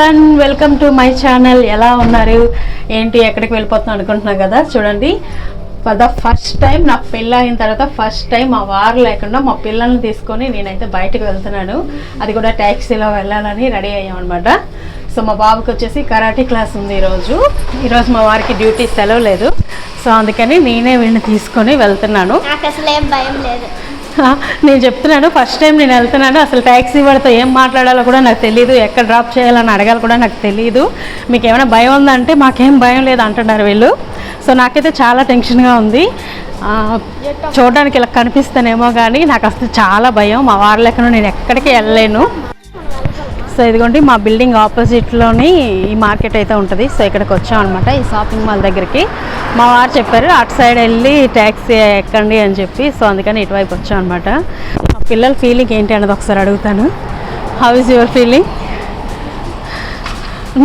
Everyone welcome to my channel ఎలా ఉన్నారు? ఏంటి ఎక్కడికి వెళ్ళిపోతున్నాం అనుకుంటున్నాం కదా? చూడండి. ఫర్ ద ఫస్ట్ టైం నాకు పెళ్ళి అయిన తర్వాత ఫస్ట్ టైం మా వారు లేకుండా మా పిల్లల్ని తీసుకొని నేనైతే బయటకు వెళ్తున్నాను. అది కూడా ట్యాక్సీలో వెళ్ళాలని రెడీ అయ్యామన్నమాట సో మా బాబుకి వచ్చేసి కరాటే క్లాస్ ఉంది ఈరోజు. ఈరోజు మా వారికి డ్యూటీ సెలవు లేదు. సో అందుకని నేనే వీడిని తీసుకొని వెళ్తున్నాను. అసలు ఏం భయం లేదు. నేను చెప్తున్నాను ఫస్ట్ టైం నేను వెళ్తున్నాను అసలు ట్యాక్సీ వాడితో ఏం మాట్లాడాలో కూడా నాకు తెలియదు ఎక్కడ డ్రాప్ చేయాలని అడగాలి కూడా నాకు తెలియదు మీకు ఏమైనా భయం ఉందంటే మాకేం భయం లేదు అంటున్నారు వీళ్ళు. సో నాకైతే చాలా టెన్షన్గా ఉంది. చూడడానికి ఇలా కనిపిస్తానేమో కానీ నాకు అసలు చాలా భయం మా వాళ్ళ లెక్కను నేను ఎక్కడికి వెళ్ళలేను. సో ఇదిగోండి మా బిల్డింగ్ ఆపోజిట్లోని ఈ మార్కెట్ అయితే ఉంటుంది. సో ఇక్కడికి వచ్చాం అనమాట ఈ షాపింగ్ మాల్ దగ్గరికి. మా వారు చెప్పారు అటు సైడ్ వెళ్ళి ట్యాక్సీ ఎక్కండి అని చెప్పి. సో అందుకని ఇటువైపు వచ్చాం అనమాట మా పిల్లల ఫీలింగ్ ఏంటి అన్నది ఒకసారి అడుగుతాను. హౌ ఇస్ యువర్ ఫీలింగ్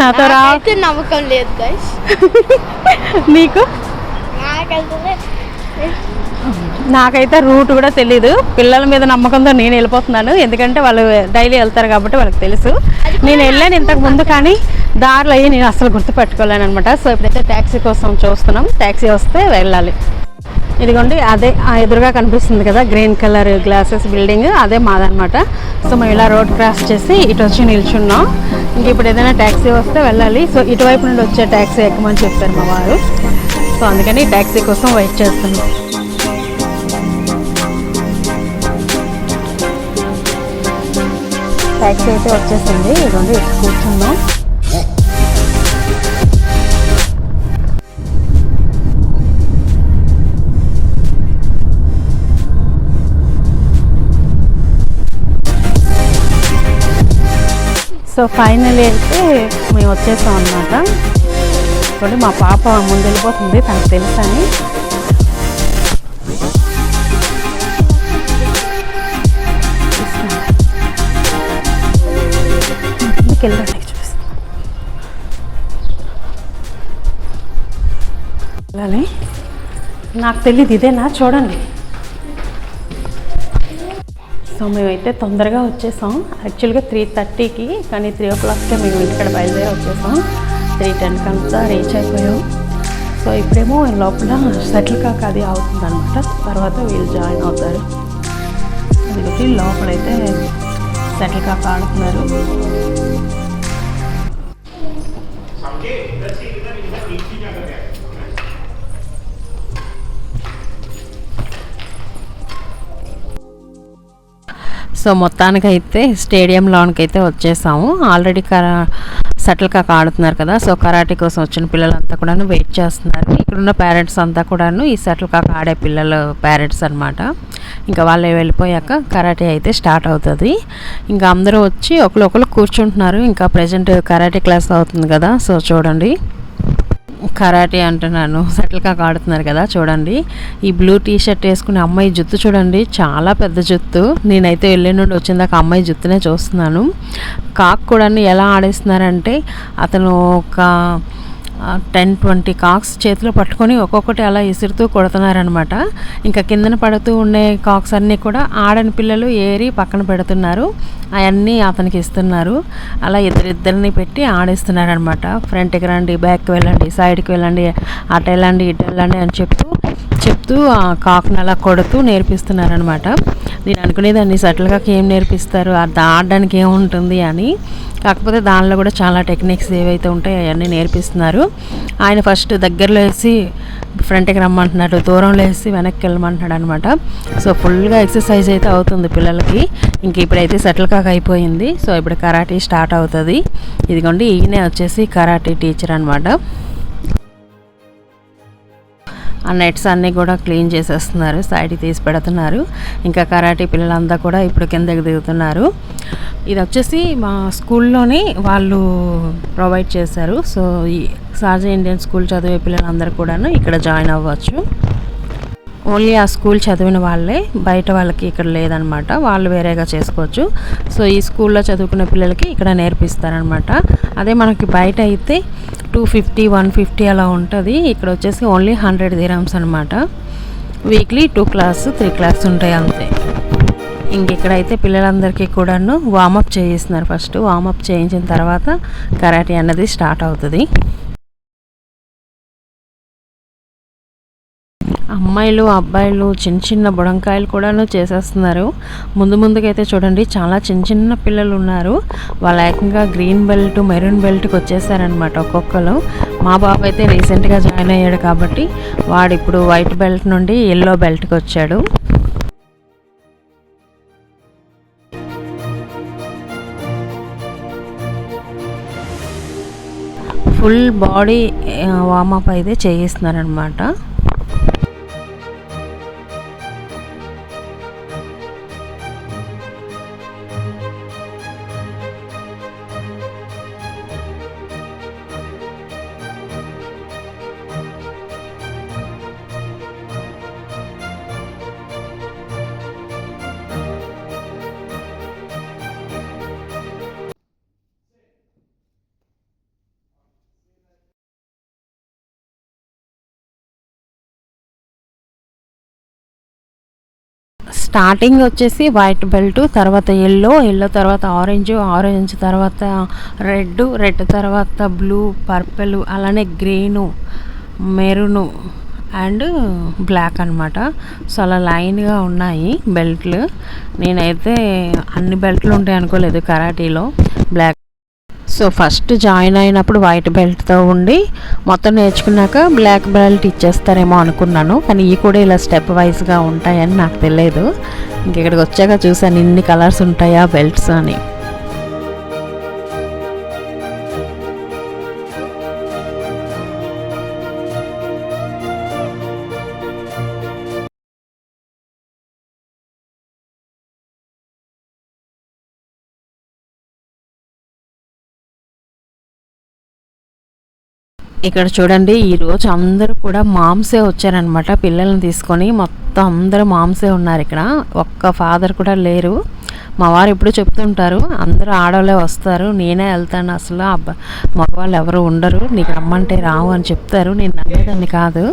నాతో రా. నాకైతే నమ్మకం లేదు నీకు? నాకైతే రూట్ కూడా తెలీదు. పిల్లల మీద నమ్మకంతో నేను వెళ్ళిపోతున్నాను. ఎందుకంటే వాళ్ళు డైలీ వెళ్తారు కాబట్టి వాళ్ళకి తెలుసు. నేను వెళ్ళాను ఇంతకు ముందు కానీ దారిలో అయ్యి నేను అసలు గుర్తుపెట్టుకోలేను అనమాట సో ఇప్పుడైతే ట్యాక్సీ కోసం చూస్తున్నాం. ట్యాక్సీ వస్తే వెళ్ళాలి. ఇదిగోండి అదే ఆ ఎదురుగా కనిపిస్తుంది కదా గ్రీన్ కలర్ గ్లాసెస్ బిల్డింగ్. అదే మాదనమాట సో మేము ఇలా రోడ్ క్రాస్ చేసి ఇటు వచ్చి నిల్చున్నాం. ఇంక ఇప్పుడు ఏదైనా ట్యాక్సీ వస్తే వెళ్ళాలి. సో ఇటువైపు నుండి వచ్చే ట్యాక్సీ ఎక్కమని చెప్పారు మా వారు. సో అందుకని ట్యాక్సీ కోసం వెయిట్ చేస్తున్నాం. ట్యాక్సీ అయితే వచ్చేసింది. ఇదిగోండి ఇక్కడ కూర్చున్నాం సో ఫైనల్ అయితే మేము వచ్చేసాం అనమాట చేసుకోండి. మా పాప ముందు వెళ్ళిపోతుంది తనకు తెలుసని ముందుకు వెళ్ళండి చూపిస్తాను నాకు తెలియదు ఇదేనా? చూడండి. సో మేమైతే తొందరగా వచ్చేసాం. యాక్చువల్గా త్రీ థర్టీకి కానీ త్రీ ఓ క్లాక్కే మేము ఇక్కడ బయలుదేరి వచ్చేసాం. త్రీ టెన్కి అంతా రీచ్ అయిపోయాం. సో ఇప్పుడేమో లోపల సెటిల్ కాక అది అవుతుంది అనమాట తర్వాత వీళ్ళు జాయిన్ అవుతారు. అది లోపలైతే సెటిల్ కాక ఆడుతున్నారు. సో మొత్తానికైతే స్టేడియం లోనికి అయితే వచ్చేసాము. ఆల్రెడీ కరా సెటిల్ కాక ఆడుతున్నారు కదా సో కరాటే కోసం వచ్చిన పిల్లలంతా కూడాను వెయిట్ చేస్తున్నారు. ఇక్కడున్న పేరెంట్స్ అంతా కూడాను ఈ సెటిల్ కాక ఆడే పిల్లల పేరెంట్స్ అనమాట ఇంకా వాళ్ళు వెళ్ళిపోయాక కరాటే అయితే స్టార్ట్ అవుతుంది. ఇంకా అందరూ వచ్చి ఒకరు ఒకరు కూర్చుంటున్నారు. ఇంకా ప్రజెంట్ కరాటే క్లాస్ అవుతుంది కదా సో చూడండి. కరాటే అంటున్నాను సెటిల్ కాక ఆడుతున్నారు కదా చూడండి. ఈ బ్లూ టీ షర్ట్ వేసుకునే అమ్మాయి జుత్తు చూడండి చాలా పెద్ద జుత్తు. నేనైతే వెళ్ళే నుండి వచ్చిందాక అమ్మాయి జుత్తునే చూస్తున్నాను. కాక్ కూడా ఎలా ఆడేస్తున్నారంటే అతను ఒక టెన్ ట్వంటీ కాక్స్ చేతిలో పట్టుకొని ఒక్కొక్కటి అలా ఇసురుతూ కొడుతున్నారనమాట ఇంకా కిందన పడుతూ ఉండే కాక్స్ అన్నీ కూడా ఆడని పిల్లలు ఏరి పక్కన పెడుతున్నారు. అవన్నీ అతనికి ఇస్తున్నారు. అలా ఇద్దరిద్దరిని పెట్టి ఆడిస్తున్నారనమాట ఫ్రంట్కి రండి బ్యాక్కి వెళ్ళండి సైడ్కి వెళ్ళండి అటు వెళ్ళండి ఇటు వెళ్ళండి అని చెప్తూ చెప్తూ ఆ కాకుని అలా కొడుతూ నేర్పిస్తున్నారనమాట నేను అనుకునేదాన్ని సటిల్గా ఏం నేర్పిస్తారు అది ఆడడానికి ఏముంటుంది అని. కాకపోతే దానిలో కూడా చాలా టెక్నిక్స్ ఏవైతే ఉంటాయో అవన్నీ నేర్పిస్తున్నారు. ఆయన ఫస్ట్ దగ్గరలో వేసి ఫ్రంట్కి రమ్మంటున్నాడు దూరంలో వేసి వెనక్కి వెళ్ళమంటున్నాడు అనమాట సో ఫుల్గా ఎక్సర్సైజ్ అయితే అవుతుంది పిల్లలకి. ఇంక ఇప్పుడైతే సెటిల్ కాక అయిపోయింది. సో ఇప్పుడు కరాటీ స్టార్ట్ అవుతుంది. ఇదిగోండి ఈయనే వచ్చేసి కరాటీ టీచర్ అనమాట ఆ నెట్స్ అన్నీ కూడా క్లీన్ చేసేస్తున్నారు సైడ్కి తీసి పెడుతున్నారు. ఇంకా కరాటే పిల్లలంతా కూడా ఇప్పుడు కిందకి దిగుతున్నారు. ఇది వచ్చేసి మా స్కూల్లోనే వాళ్ళు ప్రొవైడ్ చేశారు. సో ఈ సాజ ఇండియన్ స్కూల్ చదివే పిల్లలందరూ కూడాను ఇక్కడ జాయిన్ అవ్వచ్చు. ఓన్లీ ఆ స్కూల్ చదివిన వాళ్ళే బయట వాళ్ళకి ఇక్కడ లేదనమాట. వాళ్ళు వేరేగా చేసుకోవచ్చు. సో ఈ స్కూల్లో చదువుకునే పిల్లలకి ఇక్కడ నేర్పిస్తారనమాట. అదే మనకి బయట అయితే టూ ఫిఫ్టీ వన్ ఫిఫ్టీ అలా ఉంటుంది. ఇక్కడ వచ్చేసి ఓన్లీ హండ్రెడ్ దిరామ్స్ అనమాట. Weekly two class three class ఉంటాయి అంతే. ఇంకెక్కడైతే పిల్లలందరికీ కూడాను వామప్ చేయిస్తున్నారు ఫస్ట్. వామప్ చేయించిన తర్వాత కరాటే అన్నది స్టార్ట్ అవుతుంది. అమ్మాయిలు అబ్బాయిలు చిన్న చిన్న బుడంకాయలు కూడాను చేసేస్తున్నారు. ముందు ముందుకైతే చూడండి చాలా చిన్న చిన్న పిల్లలు ఉన్నారు వాళ్ళ ఏకంగా గ్రీన్ బెల్ట్ మెరూన్ బెల్ట్కి వచ్చేసారనమాట ఒక్కొక్కరు మా బాబు అయితే రీసెంట్గా జాయిన్ అయ్యాడు కాబట్టి వాడు ఇప్పుడు వైట్ బెల్ట్ నుండి ఎల్లో బెల్ట్కి వచ్చాడు. ఫుల్ బాడీ వామప్ అయితే చేయిస్తున్నారనమాట స్టార్టింగ్ వచ్చేసి వైట్ బెల్ట్ తర్వాత ఎల్లో ఎల్లో తర్వాత ఆరెంజ్ ఆరెంజ్ తర్వాత రెడ్ రెడ్ తర్వాత బ్లూ పర్పుల్ అలానే గ్రీను మెరూను అండ్ బ్లాక్ అనమాట సో అలా లైన్గా ఉన్నాయి బెల్ట్లు. నేనైతే అన్ని బెల్ట్లు ఉంటాయి అనుకోలేదు కరాటీలో. బ్లాక్ సో ఫస్ట్ జాయిన్ అయినప్పుడు వైట్ బెల్ట్తో ఉండి మొత్తం నేర్చుకున్నాక బ్లాక్ బెల్ట్ ఇచ్చేస్తారేమో అనుకున్నాను కానీ ఇవి కూడా ఇలా స్టెప్ వైజ్గా ఉంటాయని నాకు తెలియదు. ఇంక ఇక్కడికి వచ్చాక చూసాను ఇన్ని కలర్స్ ఉంటాయా బెల్ట్స్ అని. ఇక్కడ చూడండి ఈరోజు అందరూ కూడా మామ్సే వచ్చారనమాట. పిల్లల్ని తీసుకొని మొత్తం అందరూ మామ్సే ఉన్నారు ఇక్కడ. ఒక్క ఫాదర్ కూడా లేరు. మా వారు ఎప్పుడు చెప్తుంటారు అందరూ ఆడవాళ్ళే వస్తారు నేనే వెళ్తాను అసలు అబ్బా మగవాళ్ళు ఎవరు ఉండరు నీకు రమ్మంటే రావు అని చెప్తారు. నేను నమ్మేదాన్ని కాదు.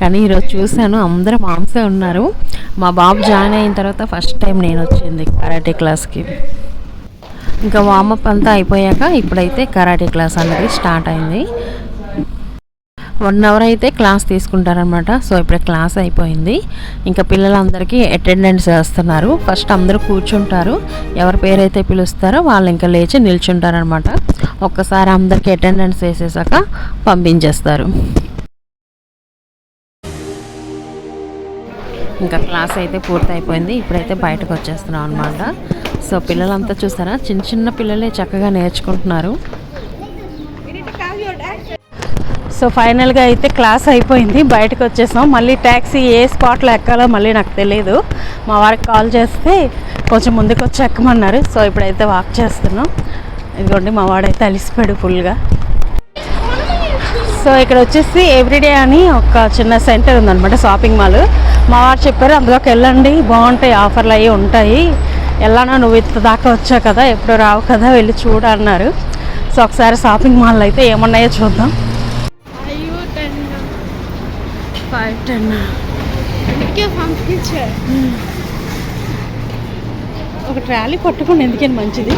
కానీ ఈరోజు చూశాను అందరూ మాంసే ఉన్నారు. మా బాబు జాయిన్ అయిన తర్వాత ఫస్ట్ టైం నేను వచ్చింది కరాటే క్లాస్కి. ఇంకా వామప్ అంతా అయిపోయాక ఇప్పుడైతే కరాటే క్లాస్ అనేది స్టార్ట్ అయింది. వన్ అవర్ అయితే క్లాస్ తీసుకుంటారనమాట సో ఇప్పుడే క్లాస్ అయిపోయింది. ఇంకా పిల్లలందరికీ అటెండెన్స్ వేస్తున్నారు. ఫస్ట్ అందరూ కూర్చుంటారు. ఎవరి పేరైతే పిలుస్తారో వాళ్ళు ఇంకా లేచి నిల్చుంటారనమాట ఒక్కసారి అందరికీ అటెండెన్స్ వేసేసాక పంపించేస్తారు. ఇంకా క్లాస్ అయితే పూర్తి అయిపోయింది ఇప్పుడైతే బయటకు వచ్చేస్తున్నాం అనమాట సో పిల్లలంతా చూసారా? చిన్న చిన్న పిల్లలే చక్కగా నేర్చుకుంటున్నారు. సో ఫైనల్గా అయితే క్లాస్ అయిపోయింది. బయటకు వచ్చేసాం. మళ్ళీ ట్యాక్సీ ఏ స్పాట్లో ఎక్కాలో మళ్ళీ నాకు తెలియదు మా వారికి కాల్ చేస్తే కొంచెం ముందుకు వచ్చి ఎక్కమన్నారు. సో ఇప్పుడైతే వాక్ చేస్తున్నాం. ఇదిగోండి మా వాడైతే అలిసిపోయాడు ఫుల్గా సో ఇక్కడ వచ్చేసి ఎవ్రీడే అని ఒక చిన్న సెంటర్ ఉందన్నమాట షాపింగ్ మాల్ మా వారు చెప్పారు అందులోకి వెళ్ళండి. బాగుంటాయి ఆఫర్లు అవి ఉంటాయి. ఎలానో నువ్వు ఇంత దాకా వచ్చావు కదా ఎప్పుడు రావు కదా వెళ్ళి చూడ అన్నారు. సో ఒకసారి షాపింగ్ మాల్ అయితే ఏమున్నాయో చూద్దాం. ఫైవ్ టెన్ అందుకే పంపించే ఒక ట్రాలీ పట్టుకోండి ఎందుకని మంచిది.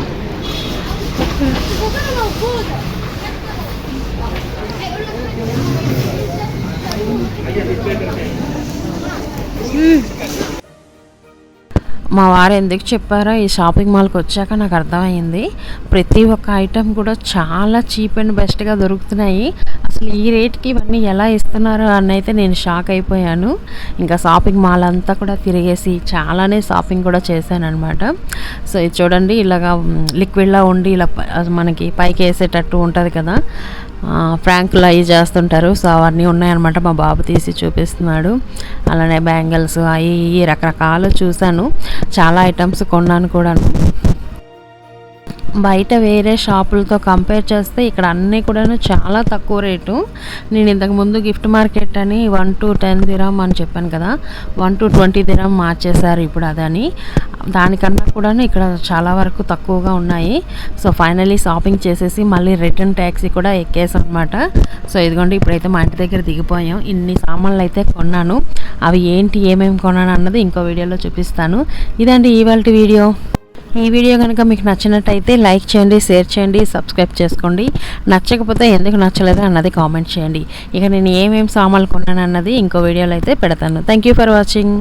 మా వారు ఎందుకు చెప్పారో ఈ షాపింగ్ మాల్కి వచ్చాక నాకు అర్థమైంది. ప్రతి ఒక్క ఐటెం కూడా చాలా చీప్ అండ్ బెస్ట్గా దొరుకుతున్నాయి. అసలు ఈ రేట్కి ఇవన్నీ ఎలా ఇస్తున్నారు అని అయితే నేను షాక్ అయిపోయాను. ఇంకా షాపింగ్ మాల్ అంతా కూడా తిరిగేసి చాలానే షాపింగ్ కూడా చేశాను అనమాట సో ఇది చూడండి ఇలాగా లిక్విడ్లా ఉండి ఇలా ప- అది మనకి పైకి వేసేటట్టు ఉంటుంది కదా. ఫ్రాంకులు అవి చేస్తుంటారు. సో అవన్నీ ఉన్నాయన్నమాట మా బాబు తీసి చూపిస్తున్నాడు. అలానే బ్యాంగిల్స్ అవి ఇవి రకరకాలు చూశాను. చాలా ఐటమ్స్ కొన్నాను కూడాను. బయట వేరే షాపులతో కంపేర్ చేస్తే ఇక్కడ అన్నీ కూడాను చాలా తక్కువ రేటు. నేను ఇంతకు ముందు గిఫ్ట్ మార్కెట్ అని వన్ టు టెన్ దిరామ్ అని చెప్పాను కదా. వన్ టు ట్వంటీ దిరామ్ మార్చేశారు ఇప్పుడు అదని. దానికన్నా కూడాను ఇక్కడ చాలా వరకు తక్కువగా ఉన్నాయి. సో ఫైనలీ షాపింగ్ చేసేసి మళ్ళీ రిటర్న్ ట్యాక్సీ కూడా ఎక్కేసాం అనమాట సో ఇదిగోండి ఇప్పుడైతే మా ఇంటి దగ్గర దిగిపోయాం. ఇన్ని సామాన్లు అయితే కొన్నాను. అవి ఏంటి ఏమేమి కొన్నాను అన్నది ఇంకో వీడియోలో చూపిస్తాను. ఇదండి ఇవాళ వీడియో. ఈ వీడియో కనుక మీకు నచ్చినట్టయితే లైక్ చేయండి షేర్ చేయండి సబ్స్క్రైబ్ చేసుకోండి. నచ్చకపోతే ఎందుకు నచ్చలేదు అన్నది కామెంట్ చేయండి. ఇక నేను ఏమేమి సామాన్లు కొన్నాను అన్నది ఇంకో వీడియోలో అయితే పెడతాను. Thank you for watching